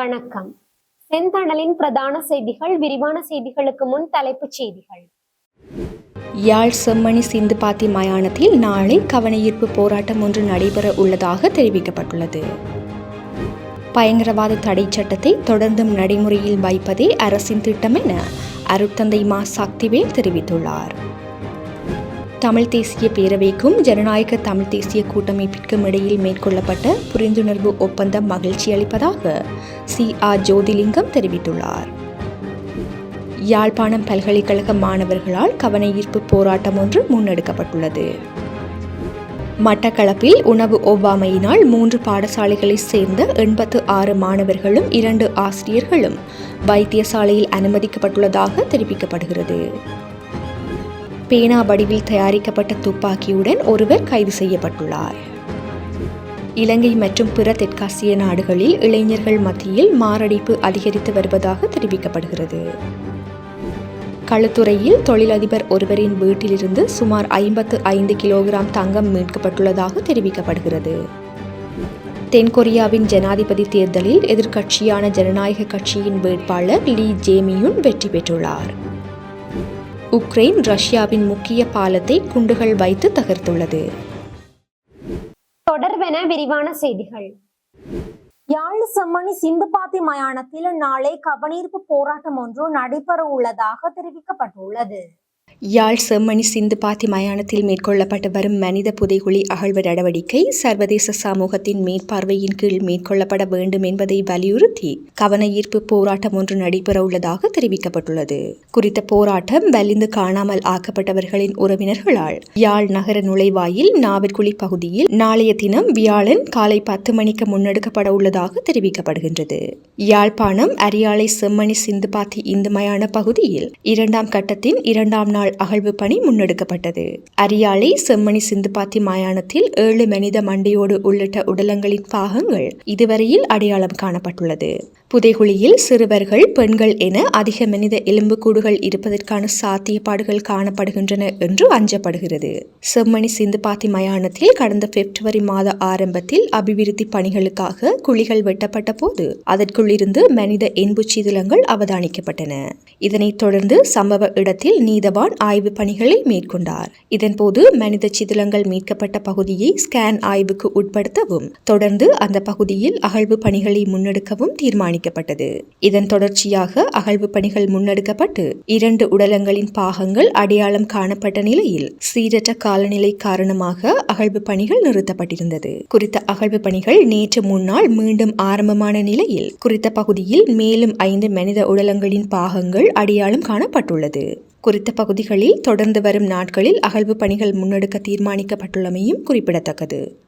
வணக்கம். செந்தணலின் பிரதான செய்திகள் விரிவான செய்திகளுக்கு முன் தலைப்புச் செய்திகள். யாழ் செம்மணி சிந்து பாத்தி மயானத்தில் நாளை கவனஈர்ப்பு போராட்டம் ஒன்று நடைபெற உள்ளதாக தெரிவிக்கப்பட்டுள்ளது. பயங்கரவாத தடை சட்டத்தை தொடர்ந்தும் நடைமுறையில் வைப்பதே அரசின் திட்டம் என அருட்தந்தை மா சக்திவேல் தெரிவித்துள்ளார். தமிழ் தேசிய பேரவைக்கும் ஜனநாயக தமிழ் தேசிய கூட்டமைப்பிற்கும் இடையில் மேற்கொள்ளப்பட்ட புரிந்துணர்வு ஒப்பந்தம் மகிழ்ச்சி அளிப்பதாக சி. ஆர். ஜோதிலிங்கம் தெரிவித்துள்ளார். யாழ்ப்பாணம் பல்கலைக்கழக மாணவர்களால் கவனஈர்ப்பு போராட்டம் ஒன்று முன்னெடுக்கப்பட்டுள்ளது. மட்டக்களப்பில் உணவு ஒவ்வாமையினால் மூன்று பாடசாலைகளைச் சேர்ந்த எண்பத்து ஆறு மாணவர்களும் இரண்டு ஆசிரியர்களும் வைத்தியசாலையில் அனுமதிக்கப்பட்டுள்ளதாக தெரிவிக்கப்படுகிறது. பேனா வடிவில் தயாரிக்கப்பட்ட துப்பாக்கியுடன் ஒருவர் கைது செய்யப்பட்டுள்ளார். இலங்கை மற்றும் பிற தெற்காசிய நாடுகளில் இளைஞர்கள் மத்தியில் மாரடைப்பு அதிகரித்து வருவதாக தெரிவிக்கப்படுகிறது. களுத்துறையில் தொழிலதிபர் ஒருவரின் வீட்டிலிருந்து சுமார் ஐம்பத்து ஐந்து கிலோகிராம் தங்கம் மீட்கப்பட்டுள்ளதாக தெரிவிக்கப்படுகிறது. தென்கொரியாவின் ஜனாதிபதி தேர்தலில் எதிர்க்கட்சியான ஜனநாயக கட்சியின் வேட்பாளர் லீ ஜேமியுன் வெற்றி பெற்றுள்ளார். உக்ரைன் ரஷ்யாவின் முக்கிய பாலத்தை குண்டுகள் வைத்து தகர்த்துள்ளது. தொடர்பென விரிவான செய்திகள். யாழ் செம்மணி சிந்துபாத்தி மயானத்தில் நாளை கவனீர்ப்பு போராட்டம் ஒன்று நடைபெற உள்ளதாக தெரிவிக்கப்பட்டுள்ளது. யாழ் செம்மணி சிந்து பாத்தி மயானத்தில் மேற்கொள்ளப்பட்டு வரும் மனித புதைகுழி அகழ்வு நடவடிக்கை சர்வதேச சமூகத்தின் மேற்பார்வையின் கீழ் மேற்கொள்ளப்பட வேண்டும் என்பதை வலியுறுத்தி கவன ஈர்ப்பு போராட்டம் ஒன்று நடைபெற உள்ளதாக தெரிவிக்கப்பட்டுள்ளது. குறித்த போராட்டம் வலிந்து காணாமல் ஆக்கப்பட்டவர்களின் உறவினர்களால் யாழ் நகர நுழைவாயில் நாவற்குழி பகுதியில் நாளைய தினம் வியாழன் காலை பத்து மணிக்கு முன்னெடுக்கப்பட உள்ளதாக தெரிவிக்கப்படுகின்றது. யாழ்ப்பாணம் அரியாலை செம்மணி சிந்துபாத்தி இந்து மயான பகுதியில் இரண்டாம் கட்டத்தின் இரண்டாம் நாள் அகழ்வு பணி முன்னெடுக்கப்பட்டது. அரியாலை செம்மணி சிந்துபாத்தி மாயானத்தில் ஏழு மனித மண்டையோடு உள்ளிட்ட உடலங்களின் பாகங்கள் இதுவரையில் அடையாளம் காணப்பட்டுள்ளது. புதைகுழியில் சிறுவர்கள் பெண்கள் என அதிக மனித எலும்புக்கூடுகள் இருப்பதற்கான சாத்தியப்பாடுகள் காணப்படுகின்றன என்று அஞ்சப்படுகிறது. செம்மணி சிந்துபாத்தி மயானத்தில் கடந்த பிப்ரவரி மாத ஆரம்பத்தில் அபிவிருத்தி பணிகளுக்காக குழிகள் வெட்டப்பட்ட போது அதற்குள்ளிருந்து மனித எண்புச்சிதிலங்கள் அவதானிக்கப்பட்டன. இதனைத் தொடர்ந்து சம்பவ இடத்தில் நீதவான் ஆய்வு பணிகளை மேற்கொண்டார். இதன்போது மனித சிதிலங்கள் மீட்கப்பட்ட பகுதியை ஸ்கேன் ஆய்வுக்கு உட்படுத்தவும் தொடர்ந்து அந்த பகுதியில் அகழ்வு பணிகளை முன்னெடுக்கவும் தீர்மானிக்கப்பட்டது இதன் தொடர்ச்சியாக அகழ்வு பணிகள் முன்னெடுக்கப்பட்டு இரண்டு உடலங்களின் பாகங்கள் அடையாளம் காணப்பட்ட நிலையில் சீரற்ற காலநிலை காரணமாக அகழ்வு பணிகள் நிறுத்தப்பட்டிருந்தது. குறித்த அகழ்வு பணிகள் நேற்று முன்னாள் மீண்டும் ஆரம்பமான நிலையில் குறித்த பகுதியில் மேலும் ஐந்து மனித உடலங்களின் பாகங்கள் அடையாளம் காணப்பட்டுள்ளது. குறித்த பகுதிகளில் தொடர்ந்து வரும் நாட்களில் அகழ்வு பணிகள் முன்னெடுக்க தீர்மானிக்கப்பட்டுள்ளமையும் குறிப்பிடத்தக்கது.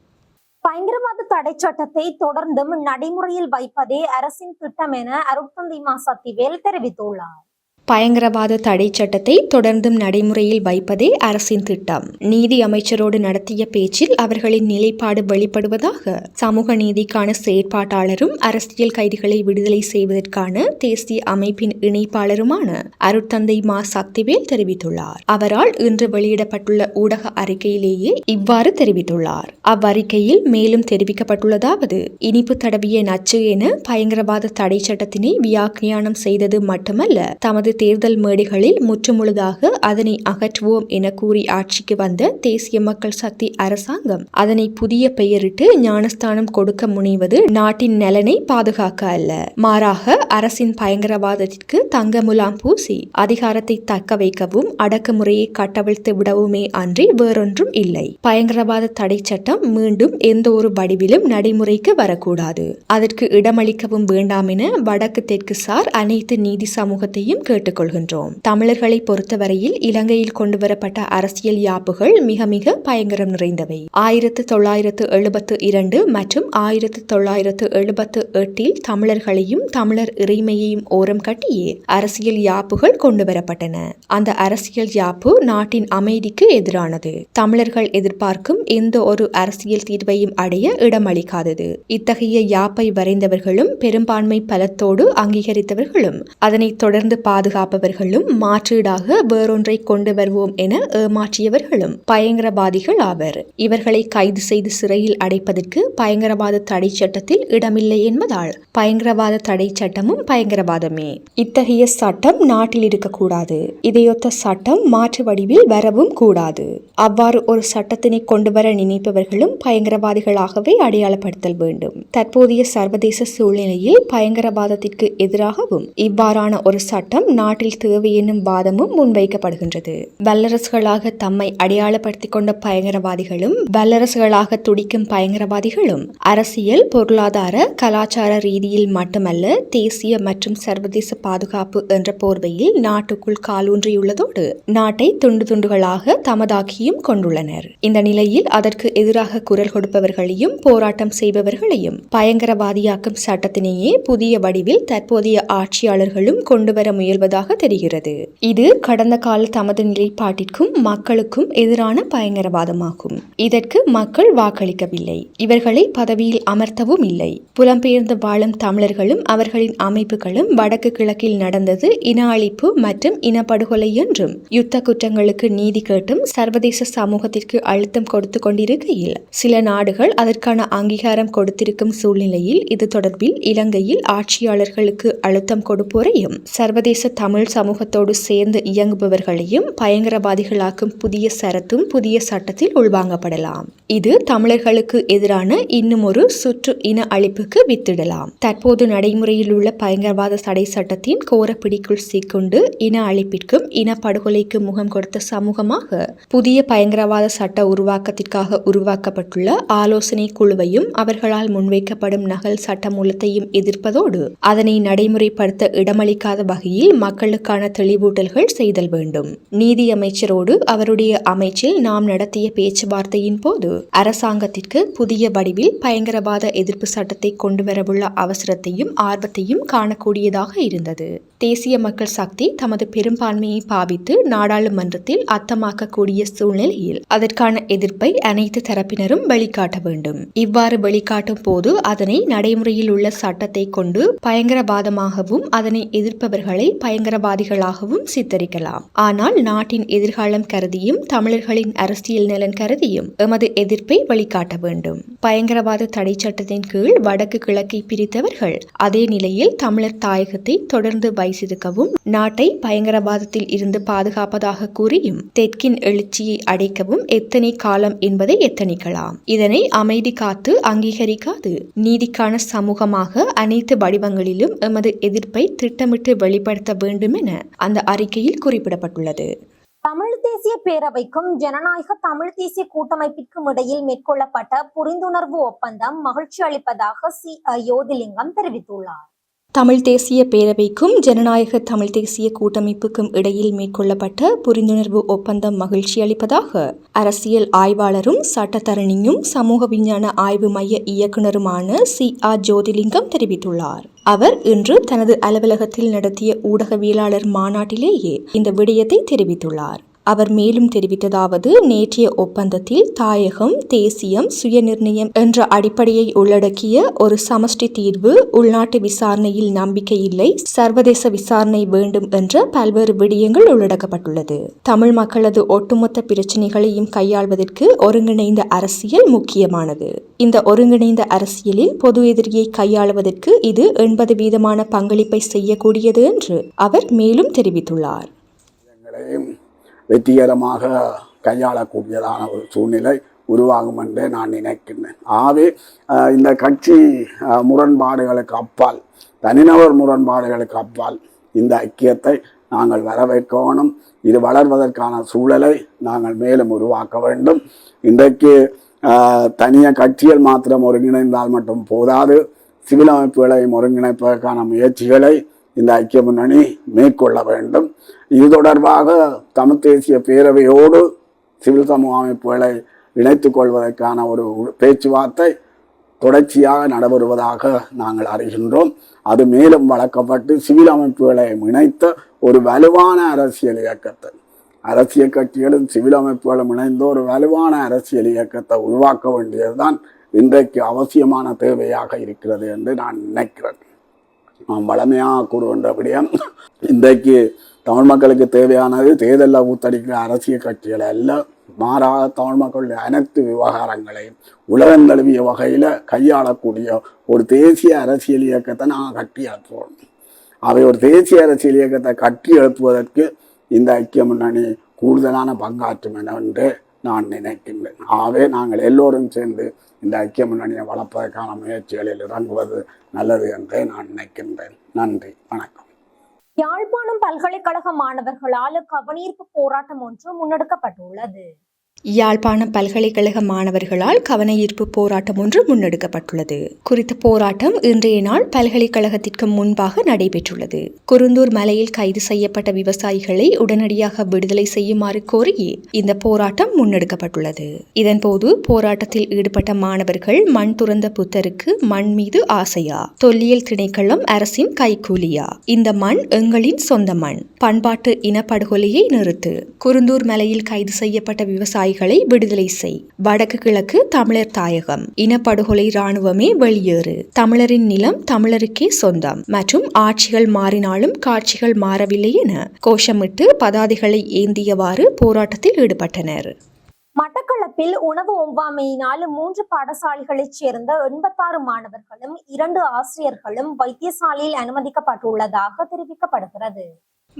பயங்கர தடை சட்டத்தை தொடர்ந்தும் நடைமுறையில் வைப்பதே அரசின் திட்டம் என அருட்தந்தை மாசத்திவேல் தெரிவித்துள்ளார். பயங்கரவாத தடை சட்டத்தை தொடர்ந்தும் நடைமுறையில் வைப்பதே அரசின் திட்டம். நீதி அமைச்சரோடு நடத்திய பேச்சில் அவர்களின் நிலைப்பாடு வெளிப்படுவதாக சமூக நீதிக்கான செயற்பாட்டாளரும் அரசியல் கைதிகளை விடுதலை செய்வதற்கான தேசிய அமைப்பின் இணைப்பாளருமான அருட்தந்தை மா. சக்திவேல் தெரிவித்துள்ளார். அவரால் இன்று வெளியிடப்பட்டுள்ள ஊடக அறிக்கையிலேயே இவ்வாறு தெரிவித்துள்ளார். அவ்வறிக்கையில் மேலும் தெரிவிக்கப்பட்டுள்ளதாவது இனிப்பு தடவிய நச்சு என பயங்கரவாத தடை சட்டத்தினை வியாக்கியானம் செய்தது மட்டுமல்ல தமது தேர்தல் மேடைகளில் முற்றுமுழுதாக அதனை அகற்றுவோம் என கூறி ஆட்சிக்கு வந்த தேசிய மக்கள் சக்தி அரசாங்கம் அதனை புதிய பெயரிட்டு ஞானஸ்தானம் கொடுக்க முனைவது நாட்டின் நலனை பாதுகாக்க அல்ல. மாறாக அரசின் பயங்கரவாதத்திற்கு தங்க முலாம் பூசி அதிகாரத்தை தக்க வைக்கவும் அடக்குமுறையை கட்டவிழ்த்து விடவுமே அன்றி வேறொன்றும் இல்லை. பயங்கரவாத தடை சட்டம் மீண்டும் எந்த ஒரு வடிவிலும் நடைமுறைக்கு வரக்கூடாது. அதற்கு இடமளிக்கவும் வேண்டாம் என வடக்கு தெற்கு சார் அனைத்து நீதி சமூகத்தையும் கேட்டு கேட்டுக்கொள்கின்றோம். தமிழர்களை பொறுத்தவரையில் இலங்கையில் கொண்டுவரப்பட்ட அரசியல் யாப்புகள் மிக மிக பயங்கரம் நிறைந்தவை. ஆயிரத்து தொள்ளாயிரத்து எழுபத்து இரண்டு மற்றும் ஆயிரத்து தொள்ளாயிரத்து எழுபத்து எட்டில் தமிழர்களையும் தமிழர் இறைமையையும் ஓரம் கட்டியே அரசியல் யாப்புகள் கொண்டுவரப்பட்டன. அந்த அரசியல் யாப்பு நாட்டின் அமைதிக்கு எதிரானது. தமிழர்கள் எதிர்பார்க்கும் எந்த ஒரு அரசியல் தீர்வையும் அடைய இடமளிக்காதது. இத்தகைய யாப்பை வரைந்தவர்களும் பெரும்பான்மை பலத்தோடு அங்கீகரித்தவர்களும் அதனை தொடர்ந்து பாதுகாத்து பாதுகாப்பவர்களும் மாற்றீடாக வேறொன்றை கொண்டு வருவோம் என ஏமாற்றியவர்களும் பயங்கரவாதிகள் ஆவர். இவர்களை கைது செய்து சிறையில் அடைப்பதற்கு பயங்கரவாத தடை சட்டத்தில் இடமில்லை என்பதால் பயங்கரவாத தடை சட்டமும் பயங்கரவாதமே. இத்தகைய சட்டம் நாட்டில் இருக்கக்கூடாது. இதையொத்த சட்டம் மாற்று வடிவில் வரவும் கூடாது. அவ்வாறு ஒரு சட்டத்தினை கொண்டு வர நினைப்பவர்களும் பயங்கரவாதிகளாகவே அடையாளப்படுத்தல் வேண்டும். தற்போதைய சர்வதேச சூழ்நிலையில் பயங்கரவாதத்திற்கு எதிராகவும் இவ்வாறான ஒரு சட்டம் நாட்டில் தேவை என்னும் வாதமும் முன்வைக்கப்படுகின்றது. வல்லரசுகளாக தம்மை அடையாளப்படுத்திக் கொண்ட பயங்கரவாதிகளும் வல்லரசுகளாக துடிக்கும் பயங்கரவாதிகளும் அரசியல் பொருளாதார கலாச்சார ரீதியில் மட்டுமல்ல தேசிய மற்றும் சர்வதேச பாதுகாப்பு என்ற போர்வையில் நாட்டுக்குள் காலூன்றியுள்ளதோடு நாட்டை துண்டு துண்டுகளாக தமதாக்கியும் கொண்டுள்ளனர். இந்த நிலையில் அதற்கு எதிராக குரல் கொடுப்பவர்களையும் போராட்டம் செய்பவர்களையும் பயங்கரவாதியாக்கும் சட்டத்தினையே புதிய வடிவில் தற்போதைய ஆட்சியாளர்களும் கொண்டுவர வருவதாக தெரிகிறது. இது கடந்த கால தமது நிலைப்பாட்டிற்கும் மக்களுக்கும் எதிரான பயங்கரவாதமாகும். இதற்கு மக்கள் வாக்களிக்கவில்லை. இவர்களை பதவியில் அமர்த்தவும் இல்லை. புலம்பெயர்ந்து வாழும் தமிழர்களும் அவர்களின் அமைப்புகளும் வடக்கு கிழக்கில் நடந்தது இன அழிப்பு மற்றும் இனப்படுகொலை என்றும் யுத்த குற்றங்களுக்கு நீதி கேட்டும் சர்வதேச சமூகத்திற்கு அழுத்தம் கொடுத்து கொண்டிருக்கையில் சில நாடுகள் அதற்கான அங்கீகாரம் கொடுத்திருக்கும் சூழ்நிலையில் இது தொடர்பில் இலங்கையில் ஆட்சியாளர்களுக்கு அழுத்தம் கொடுப்போரையும் சர்வதேச தமிழ் சமூகத்தோடு சேர்ந்து இயங்குபவர்களையும் பயங்கரவாதிகளாக்கும் புதிய சரத்தும் புதிய சட்டத்தில் உள்வாங்கப்படலாம். இது தமிழர்களுக்கு எதிரான இன்னும் ஒரு சுற்று இன அழிப்புக்கு வித்திடலாம். தற்போது நடைமுறையில் உள்ள பயங்கரவாத தடை சட்டத்தின் கோரப்பிடிக்குள் சிக்கொண்டு இன அழிப்பிற்கும் இனப்படுகொலைக்கும் முகம் கொடுத்த சமூகமாக புதிய பயங்கரவாத சட்ட உருவாக்கத்திற்காக உருவாக்கப்பட்டுள்ள ஆலோசனை குழுவையும் அவர்களால் முன்வைக்கப்படும் நகல் சட்டமூலத்தையும் எதிர்ப்பதோடு அதனை நடைமுறைப்படுத்த இடமளிக்காத வகையில் மக்களுக்கான தெளிவூட்டல்கள் செய்தல் வேண்டும். நீதி அமைச்சரோடு அவருடைய அமைச்சில் நாம் நடத்திய பேச்சுவார்த்தையின் போது அரசாங்கத்திற்கு புதிய வடிவில் பயங்கரவாத எதிர்ப்பு சட்டத்தை கொண்டு வரவுள்ள அவசரத்தையும் ஆர்வத்தையும் காணக்கூடியதாக இருந்தது. தேசிய மக்கள் சக்தி தமது பெரும்பான்மையை பாவித்து நாடாளுமன்றத்தில் அர்த்தமாக்கக்கூடிய சூழ்நிலையில் அதற்கான எதிர்ப்பை அனைத்து தரப்பினரும் வெளிக்காட்ட வேண்டும். இவ்வாறு வெளிக்காட்டும் போது அதனை நடைமுறையில் உள்ள சட்டத்தை கொண்டு பயங்கரவாதமாகவும் அதனை எதிர்ப்பவர்களை பயங்கரவாதிகளாகவும் சித்தரிக்கலாம். ஆனால் நாட்டின் எதிர்காலம் கருதியும் தமிழர்களின் அரசியல் நலன் கருதியும் எமது எதிர்ப்பை வெளிக்காட்ட வேண்டும். பயங்கரவாத தடை சட்டத்தின் கீழ் வடக்கு கிழக்கை பிரித்தவர்கள் அதே நிலையில் தமிழர் தாயகத்தை தொடர்ந்து வைசிருக்கவும் நாட்டை பயங்கரவாதத்தில் இருந்து பாதுகாப்பதாக கூறியும் தெற்கின் எழுச்சியை அடைக்கவும் எத்தனை காலம் என்பதை எத்தனிக்கலாம். இதனை அமைதி காத்து அங்கீகரிக்காது. நீதிக்கான சமூகமாக அனைத்து வடிவங்களிலும் எமது எதிர்ப்பை திட்டமிட்டு வெளிப்படுத்த வேண்டும் என அந்த அறிக்கையில் குறிப்பிடப்பட்டுள்ளது. தமிழ் தேசிய பேரவைக்கும் ஜனநாயக தமிழ் தேசிய கூட்டமைப்பிற்கும் இடையில் மேற்கொள்ளப்பட்ட புரிந்துணர்வு ஒப்பந்தம் மகிழ்ச்சி அளிப்பதாக சி. யோதிலிங்கம் தெரிவித்துள்ளார். தமிழ் தேசிய பேரவைக்கும் ஜனநாயக தமிழ் தேசிய கூட்டமைப்புக்கும் இடையில் மேற்கொள்ளப்பட்ட புரிந்துணர்வு ஒப்பந்தம் மகிழ்ச்சி அளிப்பதாக அரசியல் ஆய்வாளரும் சட்டத்தரணியும் சமூக விஞ்ஞான ஆய்வு மைய இயக்குனருமான சி. ஆர் ஜோதிலிங்கம் தெரிவித்துள்ளார். அவர் இன்று தனது அலுவலகத்தில் நடத்திய ஊடகவியலாளர் மாநாட்டிலேயே இந்த விடயத்தை தெரிவித்துள்ளார். அவர் மேலும் தெரிவித்ததாவது நேற்றைய ஒப்பந்தத்தில் தாயகம் தேசியம் சுயநிர்ணயம் என்ற அடிப்படையை உள்ளடக்கிய ஒரு சமஷ்டி தீர்வு உள்நாட்டு விசாரணையில் நம்பிக்கை இல்லை சர்வதேச விசாரணை வேண்டும் என்ற பல்வேறு விடயங்கள் உள்ளடக்கப்பட்டுள்ளது. தமிழ் மக்களது ஒட்டுமொத்த பிரச்சினைகளையும் கையாள்வதற்கு ஒருங்கிணைந்த அரசியல் முக்கியமானது. இந்த ஒருங்கிணைந்த அரசியலில் பொது எதிரியை கையாளுவதற்கு இது எண்பது வீதமான பங்களிப்பை செய்யக்கூடியது என்று அவர் மேலும் தெரிவித்துள்ளார். வெற்றிகரமாக கையாளக்கூடியதான ஒரு சூழ்நிலை உருவாகும் என்று நான் நினைக்கின்றேன். ஆகவே இந்த கட்சி முரண்பாடுகளுக்கு அப்பால் தனிநபர் முரண்பாடுகளுக்கு அப்பால் இந்த ஐக்கியத்தை நாங்கள் வரவேற்கணும் இது வளர்வதற்கான சூழலை நாங்கள் மேலும் உருவாக்க வேண்டும். இன்றைக்கு தனியாக தனிய கட்சிகள் மாத்திரம் ஒருங்கிணைந்தால் மட்டும் போதாது. சிவில் அமைப்புகளையும் ஒருங்கிணைப்பதற்கான முயற்சிகளை இந்த ஐக்கிய முன்னணி மேற்கொள்ள வேண்டும். இது தொடர்பாக தமிழ் தேசிய பேரவையோடு சிவில் சமூக அமைப்புகளை இணைத்துக் கொள்வதற்கான ஒரு பேச்சுவார்த்தை தொடர்ச்சியாக நடைபெறுவதாக நாங்கள் அறிகின்றோம். அது மேலும் வளர்க்கப்பட்டு சிவில் அமைப்புகளை இணைத்த ஒரு வலுவான அரசியல் இயக்கத்தை அரசியல் கட்சிகளும் சிவில் அமைப்புகளும் இணைந்த ஒரு வலுவான அரசியல் இயக்கத்தை உருவாக்க வேண்டியதுதான் இன்றைக்கு அவசியமான தேவையாக இருக்கிறது என்று நான் நினைக்கிறேன். நாம் வளமையாக கூறுகின்றபடியும் இன்றைக்கு தமிழ் மக்களுக்கு தேவையானது தேர்தலில் ஊத்தடிக்கிற அரசியல் கட்சிகள் அல்ல மாறாக தமிழ் மக்களுடைய அனைத்து விவகாரங்களையும் உலகம் தழுவிய வகையில் கையாளக்கூடிய ஒரு தேசிய அரசியல் இயக்கத்தை நாங்கள் கட்டி எழுப்புவோம் அவை ஒரு தேசிய அரசியல் இயக்கத்தை கட்டி எழுப்புவதற்கு இந்த ஐக்கிய முன்னணி கூடுதலான பங்காற்றும் என்று நான் நினைக்கின்றேன். ஆகவே நாங்கள் எல்லோரும் சேர்ந்து இந்த ஐக்கிய முன்னணியை வளர்ப்பதற்கான முயற்சிகளில் இறங்குவது நல்லது என்றே நான் நினைக்கின்றேன். நன்றி. வணக்கம். யாழ்ப்பாணம் பல்கலைக்கழக மாணவர்களால் கவனீர்ப்பு போராட்டம் ஒன்று முன்னெடுக்கப்பட்டுள்ளது. யாழ்ப்பாணம் பல்கலைக்கழக மாணவர்களால் கவனஈர்ப்பு போராட்டம் ஒன்று முன்னெடுக்கப்பட்டுள்ளது. குறித்த போராட்டம் இன்றைய நாள் பல்கலைக்கழகத்திற்கு முன்பாக நடைபெற்றுள்ளது. குருந்தூர் மலையில் கைது செய்யப்பட்ட விவசாயிகளை உடனடியாக விடுதலை செய்யுமாறு கோரி இந்த போராட்டம் முன்னெடுக்கப்பட்டுள்ளது. இதன்போது போராட்டத்தில் ஈடுபட்ட மாணவர்கள் மண் துறந்த புத்தருக்கு மண் மீது ஆசையா? தொல்லியல் திணைக்களம் அரசின் கைக்கூலியா இந்த மண் எங்களின் சொந்த மண். பண்பாட்டு இனப்படுகொலையை நிறுத்து. குருந்தூர் மலையில் கைது செய்யப்பட்ட விவசாயிகளை விடுதலை செய். வடக்கு கிழக்கு தமிழர் தாயகம். இனப்படுகொலை ராணுவமே வெளியேறு. தமிழரின் நிலம் தமிழருக்கே சொந்தம். மற்றும் ஆட்சிகள் மாறினாலும் காட்சிகள் மாறவில்லை என கோஷமிட்டு பதாதைகளை ஏந்தியவாறு போராட்டத்தில் ஈடுபட்டனர். மட்டக்களப்பில் உணவு ஒவ்வாமையினால் மூன்று பாடசாலைகளைச் சேர்ந்த எண்பத்தாறு மாணவர்களும் இரண்டு ஆசிரியர்களும் வைத்தியசாலையில் அனுமதிக்கப்பட்டுள்ளதாக தெரிவிக்கப்படுகிறது.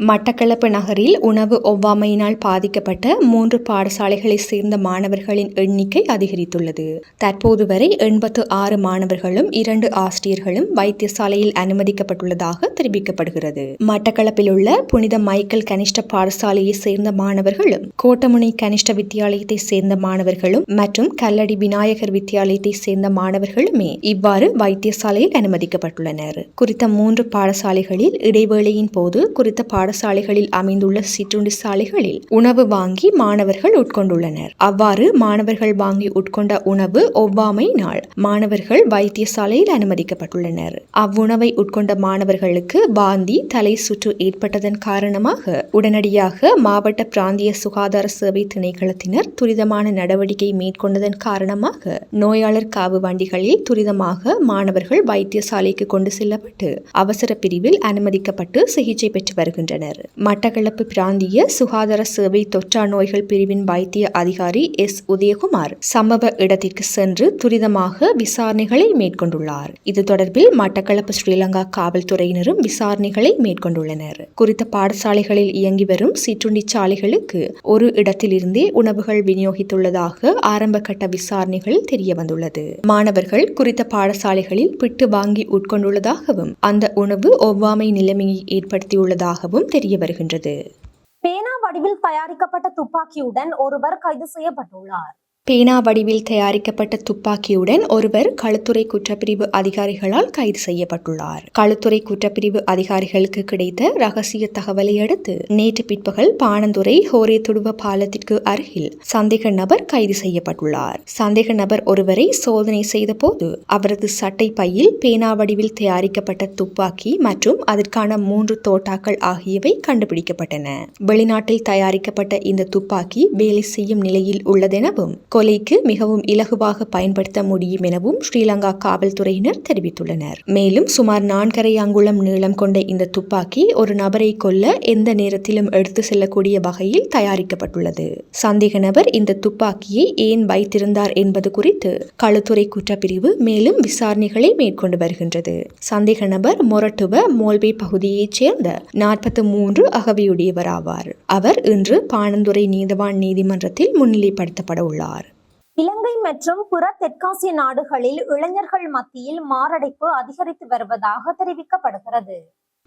மட்டக்களப்பு நகரில் உணவு ஒவ்வாமையினால் பாதிக்கப்பட்ட மூன்று பாடசாலைகளைச் சேர்ந்த மாணவர்களின் எண்ணிக்கை அதிகரித்துள்ளது. தற்போது வரை எண்பத்து ஆறு மாணவர்களும் இரண்டு ஆசிரியர்களும் வைத்தியசாலையில் அனுமதிக்கப்பட்டுள்ளதாக தெரிவிக்கப்படுகிறது. மட்டக்களப்பில் உள்ள புனித மைக்கேல் கனிஷ்ட பாடசாலையைச் சேர்ந்த மாணவர்களும் கோட்டமுனை கனிஷ்ட வித்தியாலயத்தைச் சேர்ந்த மாணவர்களும் மற்றும் கல்லடி விநாயகர் வித்தியாலயத்தைச் சேர்ந்த மாணவர்களுமே இவ்வாறு வைத்தியசாலையில் அனுமதிக்கப்பட்டுள்ளனர். குறித்த மூன்று பாடசாலைகளில் இடைவேளையின் போது குறித்த பாட பாடசாலைகளில் அமைந்துள்ள சிற்றுண்டி சாலைகளில் உணவு வாங்கி மாணவர்கள் உட்கொண்டுள்ளனர். அவ்வாறு மாணவர்கள் வாங்கி உட்கொண்ட உணவு ஒவ்வாமை நாள் மாணவர்கள் வைத்தியசாலையில் அனுமதிக்கப்பட்டுள்ளனர். அவ்வுணவை உட்கொண்ட மாணவர்களுக்கு வாந்தி தலை சுற்று ஏற்பட்டதன் காரணமாக உடனடியாக மாவட்ட பிராந்திய சுகாதார சேவை திணைக்களத்தினர் துரிதமான நடவடிக்கை மேற்கொண்டதன் காரணமாக நோயாளர் காவு வண்டிகளில் துரிதமாக மாணவர்கள் வைத்தியசாலைக்கு கொண்டு செல்லப்பட்டு அவசர பிரிவில் அனுமதிக்கப்பட்டு சிகிச்சை பெற்று வருகின்றனர். மட்டக்களப்பு பிராந்திய சுகாதார சேவை தொற்றா நோய்கள் பிரிவின் வைத்திய அதிகாரி எஸ். உதயகுமார் சம்பவ இடத்திற்கு சென்று துரிதமாக விசாரணைகளை மேற்கொண்டுள்ளார். இது தொடர்பில் மட்டக்களப்பு ஸ்ரீலங்கா காவல்துறையினரும் விசாரணைகளை மேற்கொண்டுள்ளனர். குறித்த பாடசாலைகளில் இயங்கி வரும் சிற்றுண்டி சாலைகளுக்கு ஒரு இடத்திலிருந்தே உணவுகள் விநியோகித்துள்ளதாக ஆரம்ப கட்ட விசாரணைகள் தெரிய வந்துள்ளது மாணவர்கள் குறித்த பாடசாலைகளில் பிட்டு வாங்கி உட்கொண்டுள்ளதாகவும் அந்த உணவு ஒவ்வாமை நிலைமையை ஏற்படுத்தியுள்ளதாகவும் தெரிய வருகின்றது. பேனா வடிவில் தயாரிக்கப்பட்ட துப்பாக்கியுடன் ஒருவர் கைது செய்யப்பட்டுள்ளார். பேனா வடிவில் தயாரிக்கப்பட்ட துப்பாக்கியுடன் ஒருவர் களுத்துறை குற்றப்பிரிவு அதிகாரிகளால் கைது செய்யப்பட்டுள்ளார். களுத்துறை குற்றப்பிரிவு அதிகாரிகளுக்கு கிடைத்த ரகசிய தகவலை அடுத்து நேற்று பிற்பகல் பாணந்துறை ஹோரே துடுவ பாலத்திற்கு அருகில் சந்தேக நபர் கைது செய்யப்பட்டுள்ளார். சந்தேக நபர் ஒருவரை சோதனை செய்தபோது அவரது சட்டை பையில் பேனா வடிவில் தயாரிக்கப்பட்ட துப்பாக்கி மற்றும் அதற்கான மூன்று தோட்டாக்கள் ஆகியவை கண்டுபிடிக்கப்பட்டன. வெளிநாட்டில் தயாரிக்கப்பட்ட இந்த துப்பாக்கி வேலை செய்யும் நிலையில் உள்ளதெனவும் கொலைக்கு மிகவும் இலகுவாக பயன்படுத்த முடியும் எனவும் ஸ்ரீலங்கா காவல்துறையினர் தெரிவித்துள்ளனர். மேலும் சுமார் நான்கரை அங்குளம் நீளம் கொண்ட இந்த துப்பாக்கி ஒரு நபரை கொல்ல எந்த நேரத்திலும் எடுத்து செல்லக்கூடிய வகையில் தயாரிக்கப்பட்டுள்ளது. சந்தேக நபர் இந்த துப்பாக்கியை ஏன் வைத்திருந்தார் என்பது குறித்து களத்துறை குற்றப்பிரிவு மேலும் விசாரணைகளை மேற்கொண்டு வருகின்றது. சந்தேக நபர் மொரட்டுவ மோல்பே பகுதியைச் சேர்ந்த நாற்பத்தி மூன்று அகவையுடையவர் ஆவார் அவர் இன்று பாணந்துறை நீதவான் நீதிமன்றத்தில் முன்னிலைப்படுத்தப்பட உள்ளார். இலங்கை மற்றும் புற தெற்காசிய நாடுகளில் இளைஞர்கள் மத்தியில் மாரடைப்பு அதிகரித்து வருவதாக தெரிவிக்கப்படுகிறது.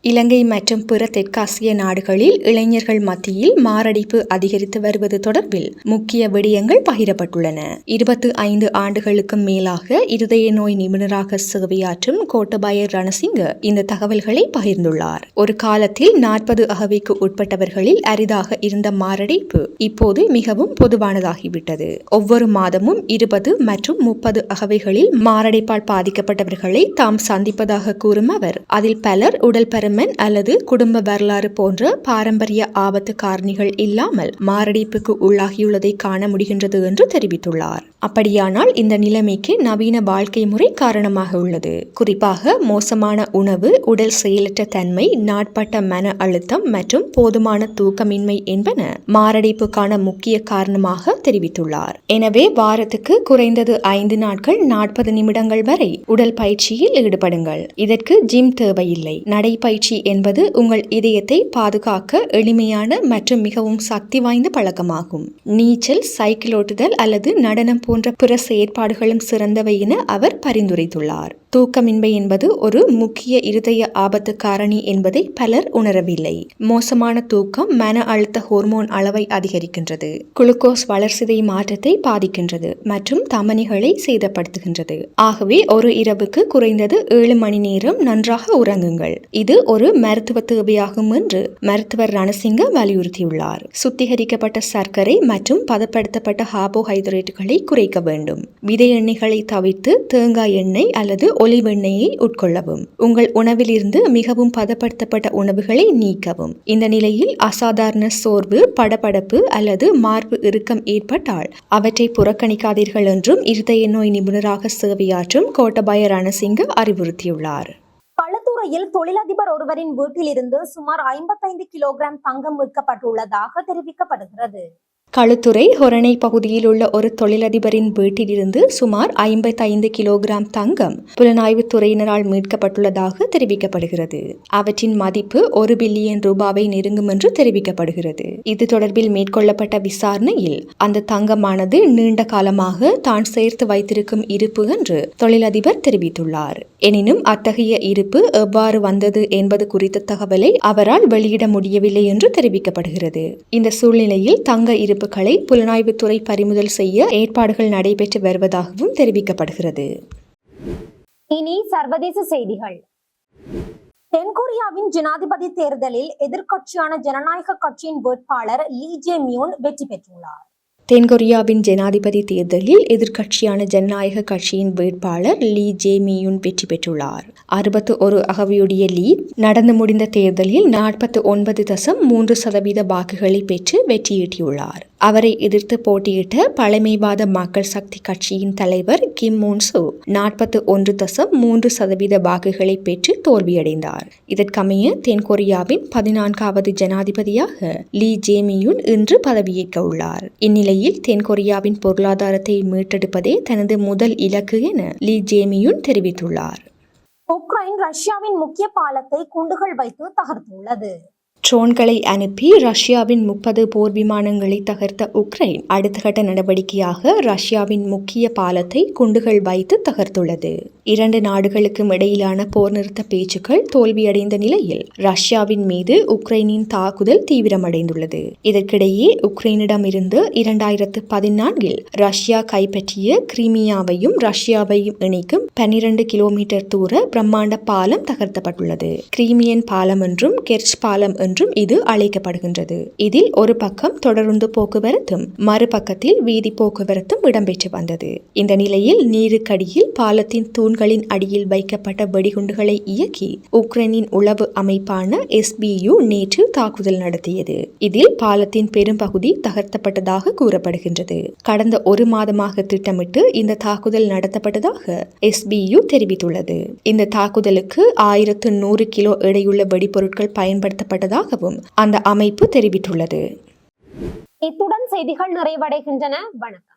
இலங்கை மற்றும் பிற தெற்காசிய நாடுகளில் இளைஞர்கள் மத்தியில் மாரடைப்பு அதிகரித்து வருவது தொடர்பில் முக்கிய விடயங்கள் பகிரப்பட்டுள்ளன. இருபத்து ஐந்து ஆண்டுகளுக்கும் மேலாக இருதய நோய் நிபுணராக சேவையாற்றும் கோட்டபாய ரணசிங்க இந்த தகவல்களை பகிர்ந்துள்ளார். ஒரு காலத்தில் நாற்பது அகவைக்கு உட்பட்டவர்களில் அரிதாக இருந்த மாரடைப்பு இப்போது மிகவும் பொதுவானதாகிவிட்டது. ஒவ்வொரு மாதமும் இருபது மற்றும் முப்பது அகவைகளில் மாரடைப்பால் பாதிக்கப்பட்டவர்களை தாம் சந்திப்பதாக கூறும் அவர் அதில் பலர் உடல் செமன் அல்லது குடும்ப வரலாறு போன்ற பாரம்பரிய ஆபத்து காரணிகள் இல்லாமல் மாரடைப்புக்கு உள்ளாகியுள்ளதை காண முடிகின்றது என்று தெரிவித்துள்ளார். அப்படியானால் இந்த நிலைமைக்கு நவீன வாழ்க்கை முறை காரணமாக உள்ளது. குறிப்பாக மோசமான உணவு உடல் செயலற்ற தன்மை நாட்பட்ட மன அழுத்தம் மற்றும் போதுமான தூக்கமின்மை என்பன மாரடைப்புக்கான முக்கிய காரணமாக தெரிவித்துள்ளார். எனவே வாரத்துக்கு குறைந்தது ஐந்து நாட்கள் நாற்பது நிமிடங்கள் வரை உடல் பயிற்சியில் ஈடுபடுங்கள். இதற்கு ஜிம் தேவையில்லை. நடைபயிற்சி பயிற்சி என்பது உங்கள் இதயத்தை பாதுகாக்க எளிமையான மற்றும் மிகவும் சக்தி வாய்ந்த பழக்கமாகும். நீச்சல் சைக்கிள் ஓட்டுதல் அல்லது நடனம் போன்ற பிற செயற்பாடுகளும் சிறந்தவை என அவர் பரிந்துரைத்துள்ளார். தூக்கமின்மை என்பது ஒரு முக்கிய இருதய ஆபத்து காரணி என்பதை பலர் உணரவில்லை. மோசமான தூக்கம் மன அழுத்த ஹோர்மோன் அளவை அதிகரிக்கின்றது. குளுக்கோஸ் வளர்சிதை மாற்றத்தை பாதிக்கின்றது மற்றும் தமனிகளை சேதப்படுத்துகின்றது. ஆகவே ஒரு இரவுக்கு குறைந்தது ஏழு மணி நேரம் நன்றாக உறங்குங்கள். இது ஒரு மருத்துவ தேவையாகும் என்று மருத்துவர் ரணசிங்க வலியுறுத்தியுள்ளார். சுத்திகரிக்கப்பட்ட சர்க்கரை மற்றும் பதப்படுத்தப்பட்ட கார்போஹைட்ரேட்டுகளை குறைக்க வேண்டும். விதை எண்ணெய்களை தவிர்த்து தேங்காய் எண்ணெய் அல்லது ஒலிவ் எண்ணெயை உட்கொள்ளவும். உங்கள் உணவிலிருந்து மிகவும் பதப்படுத்தப்பட்ட உணவுகளை நீக்கவும். இந்த நிலையில் அசாதாரண சோர்வு படபடப்பு அல்லது மார்பு இறுக்கம் ஏற்பட்டால் அவற்றை புறக்கணிக்காதீர்கள் என்றும் இருதய நோய் நிபுணராக சேவையாற்றும் கோட்டபாய ரணசிங்க அறிவுறுத்தியுள்ளார். களுத்துறையில் தொழிலதிபர் ஒருவரின் வீட்டிலிருந்து சுமார் ஐம்பத்தைந்து கிலோகிராம் தங்கம் மீட்கப்பட்டுள்ளதாக தெரிவிக்கப்படுகிறது. களுத்துறை ஹொரணை பகுதியில் உள்ள ஒரு தொழிலதிபரின் வீட்டிலிருந்து சுமார் ஐம்பத்தைந்து கிலோகிராம் தங்கம் புலனாய்வுத் துறையினரால் மீட்கப்பட்டுள்ளதாக தெரிவிக்கப்படுகிறது. அவற்றின் மதிப்பு ஒரு பில்லியன் ரூபாவை நெருங்கும் என்று தெரிவிக்கப்படுகிறது. இது தொடர்பில் மேற்கொள்ளப்பட்ட விசாரணையில் அந்த தங்கமானது நீண்ட காலமாக தான் சேர்த்து வைத்திருக்கும் இருப்பு என்று தொழிலதிபர் தெரிவித்துள்ளார். எனினும் அத்தகைய இருப்பு எவ்வாறு வந்தது என்பது குறித்த தகவலை அவரால் வெளியிட முடியவில்லை என்று தெரிவிக்கப்படுகிறது. இந்த சூழ்நிலையில் தங்க இருப்பு இருப்புகளை புலனாய்வுத்துறை பறிமுதல் செய்ய ஏற்பாடுகள் நடைபெற்று வருவதாகவும் தெரிவிக்கப்படுகிறது. இனி சர்வதேச செய்திகள். தென்கொரியாவின் ஜனாதிபதி தேர்தலில் எதிர்க்கட்சியான ஜனநாயக கட்சியின் வேட்பாளர் லீ ஜே மியூன் வெற்றி பெற்றுள்ளார். தென்கொரியாவின் ஜனாதிபதி தேர்தலில் எதிர்க்கட்சியான ஜனநாயக கட்சியின் வேட்பாளர் லீ ஜே மியூன் வெற்றி பெற்றுள்ளார். அறுபத்து ஒரு அகவையுடைய லீ நடந்து முடிந்த தேர்தலில் நாற்பத்து ஒன்பது தசம் மூன்று சதவீத வாக்குகளை பெற்று வெற்றியீட்டியுள்ளார். அவரை எதிர்த்து போட்டியிட்ட பழமைவாத மக்கள் சக்தி கட்சியின் தலைவர் கிம் மூன்சு நாற்பத்து ஒன்று தசம் மூன்று சதவீத வாக்குகளை பெற்று தோல்வியடைந்தார். இதற்கமைய தென்கொரியாவின் பதினான்காவது ஜனாதிபதியாக லீ ஜேமியுன் இன்று பதவியேற்க உள்ளார். இந்நிலையில் தென்கொரியாவின் பொருளாதாரத்தை மீட்டெடுப்பதே தனது முதல் இலக்கு என லீ ஜேமியுன் தெரிவித்துள்ளார். உக்ரைன் ரஷ்யாவின் முக்கிய பாலத்தை குண்டுகள் வைத்து தகர்த்துள்ளது. ட்ரோன்களை அனுப்பி ரஷ்யாவின் முப்பது போர் விமானங்களை தகர்த்த உக்ரைன் அடுத்த கட்ட நடவடிக்கையாக ரஷ்யாவின் முக்கிய பாலத்தை குண்டுகள் வைத்து தகர்த்துள்ளது. இரண்டு நாடுகளுக்கும் இடையிலான போர் நிறுத்த பேச்சுக்கள் தோல்வியடைந்த நிலையில் ரஷ்யாவின் மீது உக்ரைனின் தாக்குதல் தீவிரமடைந்துள்ளது. இதற்கிடையே உக்ரைனிடமிருந்து இரண்டாயிரத்து பதினான்கில் ரஷ்யா கைப்பற்றிய கிரிமியாவையும் ரஷ்யாவையும் இணைக்கும் பன்னிரண்டு கிலோமீட்டர் தூர பிரம்மாண்ட பாலம் தகர்த்தப்பட்டுள்ளது. கிரீமியன் பாலம் என்றும் கெர்ச் பாலம் என்றும் இது அழைக்கப்படுகின்றது. இதில் ஒரு பக்கம் தொடருந்து போக்குவரத்தும் மறுபக்கத்தில் வீதி போக்குவரத்தும் இடம்பெற்று வந்தது. இந்த நிலையில் நீருக்கடியில் பாலத்தின் தூண்களின் அடியில் வைக்கப்பட்ட வெடிகுண்டுகளை இயக்கி உக்ரைனின் உளவு அமைப்பான எஸ்பியு நேற்று தாக்குதல் நடத்தியது. இதில் பாலத்தின் பெரும்பகுதி தகர்த்தப்பட்டதாக கூறப்படுகின்றது. கடந்த ஒரு மாதமாக திட்டமிட்டு இந்த தாக்குதல் நடத்தப்பட்டதாக எஸ்பியு தெரிவித்துள்ளது. இந்த தாக்குதலுக்கு ஆயிரத்து நூறு கிலோ எடையுள்ள வெடிபொருட்கள் பயன்படுத்தப்பட்டதாகவும் அந்த அமைப்பு தெரிவித்துள்ளது. இத்துடன் செய்திகள் நிறைவடைகின்றன. வணக்கம்.